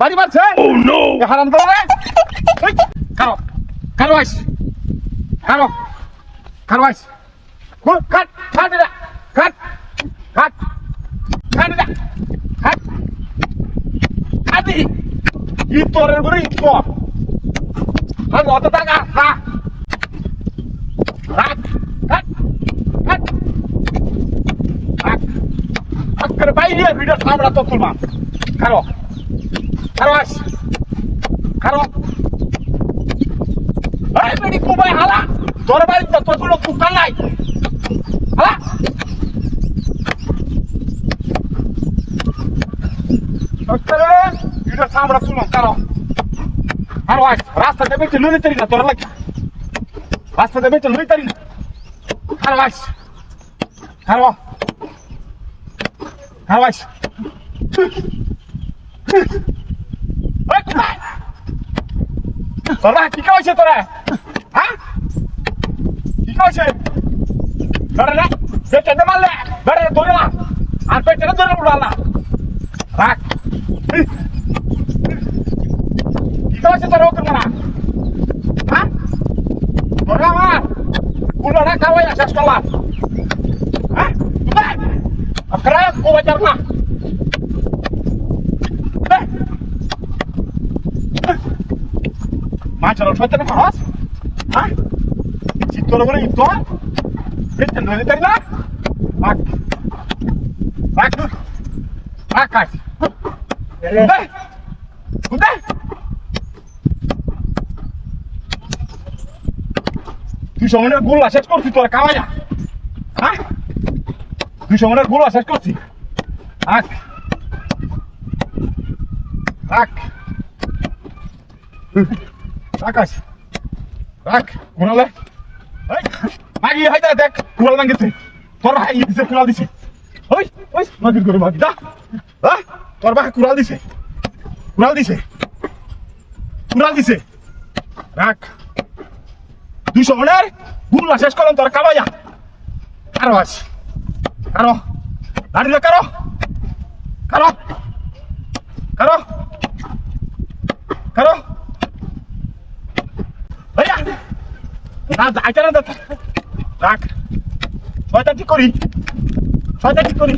বাড়ি মারছে হারাম তো খারো খারো আইস খারো খারো আইস কাট কাট কাট কাট এটা কাট কাটি ই তোরের করে ই তো আমি অত টাকা রাখ রাখ কাট কাট রাখ আজকের বাইরে ভিডিও সামলা তো তুলবা খারো খারো আইস খারো এই বেডি কুবাই হালা তোর বাড়িতে তোর কোনো কুকার নাই হালা ডক্টরে এটা সামরা তুলো কারও আর আজ রাস্তা দেবে তো লুই তারি না, তোর লাগি। রাস্তা দেবে তো লুই তারি না। আর খারো খারো আজ এই কুবাই তোরা কি কইছে তোরা? হ্যাঁ? কি কইছে? বেড়ে রে পেটে দে মারলে, বেড়ে ধরে না। আর পেটে ধরে উড়ালা রাখ কি কইছে তোরা ওকে মারা হ্যাঁ তোরা আমার পুরোটা খাওয়াই শেষ করলাম হ্যাঁ কোথায় আপনারা কোথায় যার না মাছের সত্যি না মাছ হ্যাঁ চিত্তর করে ইত্ত পেটে নদী তাই না রাখ রাখ রাখ কাজ তুই সমনের গোল শেষ করছি, তোর কামাইয়া হ্যাঁ? তুই সমনের গোল শেষ করছি। রাখ রাখ আকাশ রাখ এই মাগি হাইদা দেখ কুড়াল ভাঙেছে। তোর ভাই দিছে, কুড়াল দিছে। ওই ওই, মাগির করে মাগি দা হ্যাঁ? তোর ভাই কুড়াল দিছে। কুড়াল দিছে। কুড়াল দিছে। রাখ দুশো মনের গুল্লা শেষ করলাম তোর কামাইয়া। কারও আছ কারও। দাঁড়িয়ে কারও। কারও। কারও। কারও। ভাইয়া। না যাইতে না রাখ। ঠিক করি। ঠিক করি।